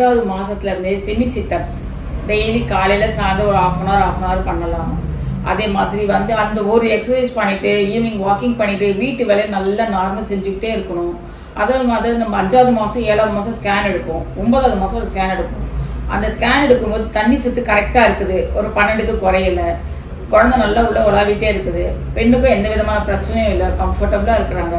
அஞ்சாவது மாதத்துலேருந்தே semi sit-ups daily காலையில் சாயந்தரம் ஒரு half an hour half an hour பண்ணலாம். அதே மாதிரி வந்து அந்த ஒரு எக்ஸசைஸ் பண்ணிட்டு ஈவினிங் வாக்கிங் பண்ணிவிட்டு வீட்டு வேலையை நல்லா நார்மல் செஞ்சுக்கிட்டே இருக்கணும். அதை மாதிரி நம்ம அஞ்சாவது மாதம் ஏழாவது மாதம் ஸ்கேன் எடுப்போம். ஒன்பதாவது மாதம் ஒரு ஸ்கேன் எடுப்போம். அந்த ஸ்கேன் எடுக்கும்போது தண்ணி சத்து கரெக்டாக இருக்குது. ஒரு பன்னெண்டுக்கு குறையல. குழந்தை நல்லா உள்ள உலாவிட்டே இருக்குது. பெண்ணுக்கும் எந்த விதமான பிரச்சனையும் இல்லை. கம்ஃபர்டபுளாக இருக்கிறாங்க.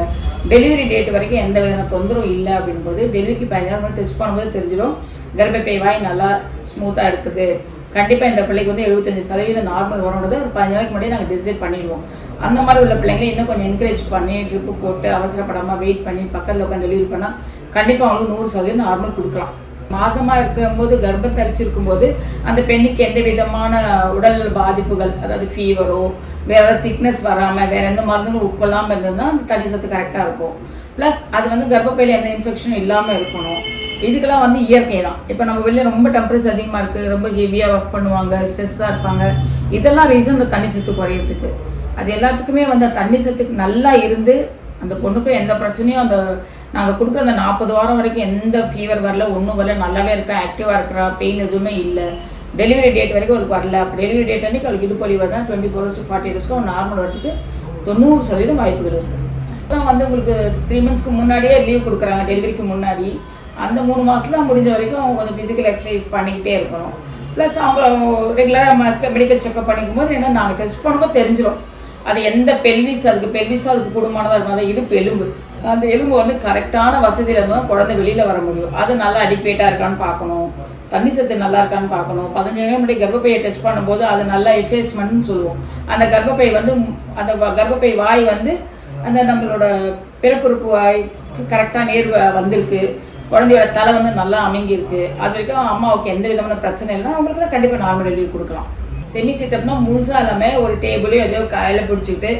டெலிவரி டேட் வரைக்கும் எந்த விதமான தொந்தரவும் இல்லை அப்படின்போது டெலிவரிக்கு பதினஞ்சு மணி டெஸ்ட் பண்ணும்போது தெரிஞ்சிடும். கர்ப்பப்பை வாய் நல்லா ஸ்மூத்தாக இருக்குது. கண்டிப்பாக இந்த பிள்ளைக்கு வந்து எழுபத்தஞ்சு சதவீதம் நார்மல் வரும்போது ஒரு பதினஞ்சு நாளைக்கு முன்னாடி நாங்கள் டிசைட் பண்ணிடுவோம். அந்த மாதிரி உள்ள பிள்ளைங்களை இன்னும் கொஞ்சம் என்கரேஜ் பண்ணி ட்ரிப்பு போட்டு அவசரப்படாமல் வெயிட் பண்ணி பக்கத்தில் உட்காந்து டெலிவரி பண்ணால் கண்டிப்பாக அவங்களுக்கு நூறு சதவீதம் நார்மல் கொடுக்கலாம். மாசமா இருக்கும்போது கர்ப்பம் தரிச்சிருக்கும் போது அந்த பெண்ணுக்கு எந்த விதமான உடல் பாதிப்புகள் அதாவது ஃபீவரோ வேற சிக்னஸ் வராம வேற எந்த மருந்துகளும் உட்கொள்ளாம இருந்ததுன்னா அந்த தண்ணி சத்து கரெக்டா இருக்கும். ப்ளஸ் அது வந்து கர்ப்பப்பையில எந்த இன்ஃபெக்ஷனும் இல்லாம இருக்கணும். இதுக்கெல்லாம் வந்து இயற்கை தான். இப்போ நம்ம வெளில ரொம்ப டெம்பரேச்சர் அதிகமாக இருக்குது ரொம்ப ஹெவியாக ஒர்க் பண்ணுவாங்க ஸ்ட்ரெஸ்ஸாக இருப்பாங்க. இதெல்லாம் ரீசன் இந்த தண்ணி சத்து குறையிறதுக்கு. அது எல்லாத்துக்குமே வந்து அந்த தண்ணி சத்துக்கு நல்லா இருந்து அந்த பொண்ணுக்கும் எந்த பிரச்சனையும் அந்த நாங்கள் கொடுக்குற அந்த நாற்பது வாரம் வரைக்கும் எந்த ஃபீவர் வரல ஒன்றும் வரல நல்லாவே இருக்கா ஆக்டிவாக இருக்கிறா பெயின் எதுவுமே இல்லை. டெலிவரி டேட் வரைக்கும் அவளுக்கு வரல. அப்போ டெலிவரி டேட் அன்றைக்கி அவளுக்கு இடுப்பொலி வரதான் டுவெண்ட்டி ஃபோர் டு ஃபார்ட்டி டேஸ்க்கு நார்மல் வரதுக்கு தொண்ணூறு சதவீதம் வாய்ப்புகள் இருக்குது இப்போ வந்து உங்களுக்கு த்ரீ மந்த்ஸ்க்கு முன்னாடியே லீவ் கொடுக்குறாங்க டெலிவரிக்கு முன்னாடி. அந்த மூணு மாதத்துல முடிஞ்ச வரைக்கும் அவங்க கொஞ்சம் ஃபிசிக்கல் எக்ஸசைஸ் பண்ணிக்கிட்டே இருக்கணும். ப்ளஸ் அவங்க ரெகுலராக மெடிக்கல் செக்அப் பண்ணிக்கும் போது என்ன நாங்கள் டெஸ்ட் பண்ணும்போது தெரிஞ்சிடும் அது எந்த பெல்விஸ் அதுக்கு பெல்விஸ் அதுக்கு கூடுமானதாக இருக்கும். அதை இடுப்பு எலும்பு. அந்த எலும்பு வந்து கரெக்டான வசதியில் இருந்தால் குழந்தை வெளியில் வர முடியும். அது நல்லா அடிப்பேட்டாக இருக்கான்னு பார்க்கணும். தண்ணி சத்து நல்லா இருக்கான்னு பார்க்கணும். பதினஞ்சு நாள் முன்னாடி கர்ப்பப்பையை டெஸ்ட் பண்ணும்போது அது நல்லா எஃபேஸ்மெண்ட்னு சொல்லுவோம். அந்த கர்ப்பப்பை வந்து அந்த வ- கர்ப்பப்பை வாய் வந்து அந்த நம்மளோட பிறப்புறுப்பு வாய்க்கு கரெக்டாக நேர் வந்திருக்கு. குழந்தையோட தலை வந்து நல்லா அமைங்கியிருக்கு. அது வரைக்கும் அம்மாவுக்கு எந்த விதமான பிரச்சனை இல்லைன்னா அவங்களுக்கு கண்டிப்பாக நார்மல் டெலிவரி கொடுக்கலாம். செமி சிட்டப்னா முழுசா ஒரு டேபிளையோ ஏதோ கையில் பிடிச்சிக்கிட்டு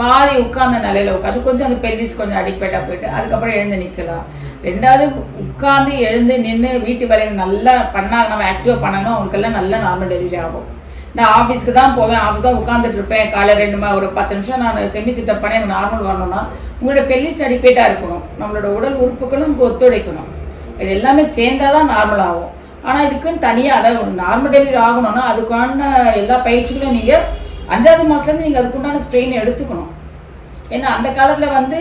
பாதி உட்கார்ந்த நிலையில உட்காந்து கொஞ்சம் அந்த பெல்விஸ் கொஞ்சம் அடிப்பேட்டாக போயிட்டு அதுக்கப்புறம் எழுந்து நிற்கலாம் ரெண்டாவது உட்காந்து எழுந்து நின்று வீட்டு வேலையை நல்லா பண்ணாங்க நம்ம ஆக்டிவாக பண்ணாங்கன்னா அவங்களுக்கெல்லாம் நல்லா நார்மல் டெலிவரி ஆகும். நான் ஆஃபீஸ்க்கு தான் போவேன் ஆஃபீஸ் தான் உட்காந்துட்டு இருப்பேன். காலை ரெண்டு மணி ஒரு பத்து நிமிஷம் நான் செமி சிட்டப் பண்ணி எனக்கு நார்மல் வரணும்னா உங்களோட பெல்விஸ் அடிப்பேட்டாக இருக்கணும். நம்மளோட உடல் உறுப்புகளும் ஒத்துழைக்கணும். இது எல்லாமே சேர்ந்தாதான் நார்மல் ஆகும். ஆனால் இதுக்குன்னு தனியாக அதாவது ஒரு நார்மல் டெலிவரி ஆகணும்னா அதுக்கான எல்லா பயிற்சிகளும் நீங்கள் அஞ்சாவது மாதத்துலேருந்து நீங்கள் அதுக்குண்டான ஸ்ட்ரெயின் எடுத்துக்கணும். ஏன்னா அந்த காலத்தில் வந்து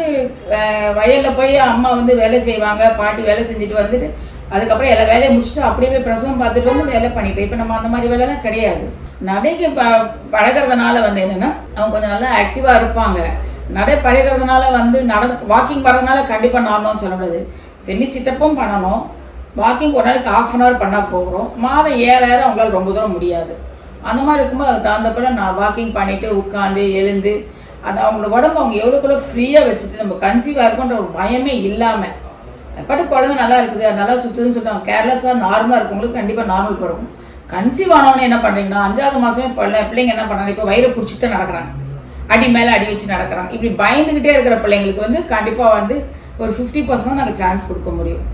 வயலில் போய் அம்மா வந்து வேலை செய்வாங்க பாட்டி வேலை செஞ்சுட்டு வந்துட்டு அதுக்கப்புறம் எல்லா வேலையை முடிச்சுட்டு அப்படியே போய் பிரசவம் பார்த்துட்டு வந்து வேலை பண்ணிட்டு இப்போ நம்ம அந்த மாதிரி வேலைலாம் கிடையாது. நடைக்கு ப பழகிறதுனால வந்து என்னென்னா அவங்க கொஞ்சம் நல்லா ஆக்டிவாக இருப்பாங்க. நடை பழகிறதுனால வந்து நட வாக்கிங் வர்றதுனால கண்டிப்பாக நார்மல்னு சொல்ல முடியாது. செமி சிட்டப்பும் பண்ணணும். வாக்கிங் ஒரு நாளைக்கு ஆஃப் அன் ஹவர் பண்ணால் போகிறோம் மாதம் ஏழாயிரம் அவங்களால ரொம்ப தூரம் முடியாது. அந்த மாதிரி இருக்கும்போது அதுக்கு தகுந்தப்பட நான் வாக்கிங் பண்ணிட்டு உட்காந்து எழுந்து அது அவங்களோட உடம்பு அவங்க எவ்வளோக்குள்ள ஃப்ரீயாக வச்சுட்டு நம்ம கன்சீவாக இருக்கோன்ற ஒரு பயமே இல்லாமல் பாட்டு குழந்தை நல்லா இருக்குது அது நல்லா சுற்றுதுன்னு சொல்லிட்டு கேர்லெஸ்ஸாக நார்மலாக இருக்கவங்களுக்கு கண்டிப்பாக நார்மல் பிறக்கும் கன்சீவ் ஆனவனே என்ன பண்ணுறீங்கன்னா அஞ்சாவது மாதமே பிள்ளை பிள்ளைங்க என்ன பண்ணுறாங்க இப்போ வயிறை பிடிச்சிட்டு தான் நடக்கிறாங்க. அடி மேலே அடி வச்சு நடக்கிறாங்க. இப்படி பயந்துக்கிட்டே இருக்கிற பிள்ளைங்களுக்கு வந்து கண்டிப்பாக வந்து ஒரு ஃபிஃப்டி பர்சன்ட் நாங்கள் சான்ஸ் கொடுக்க முடியும்.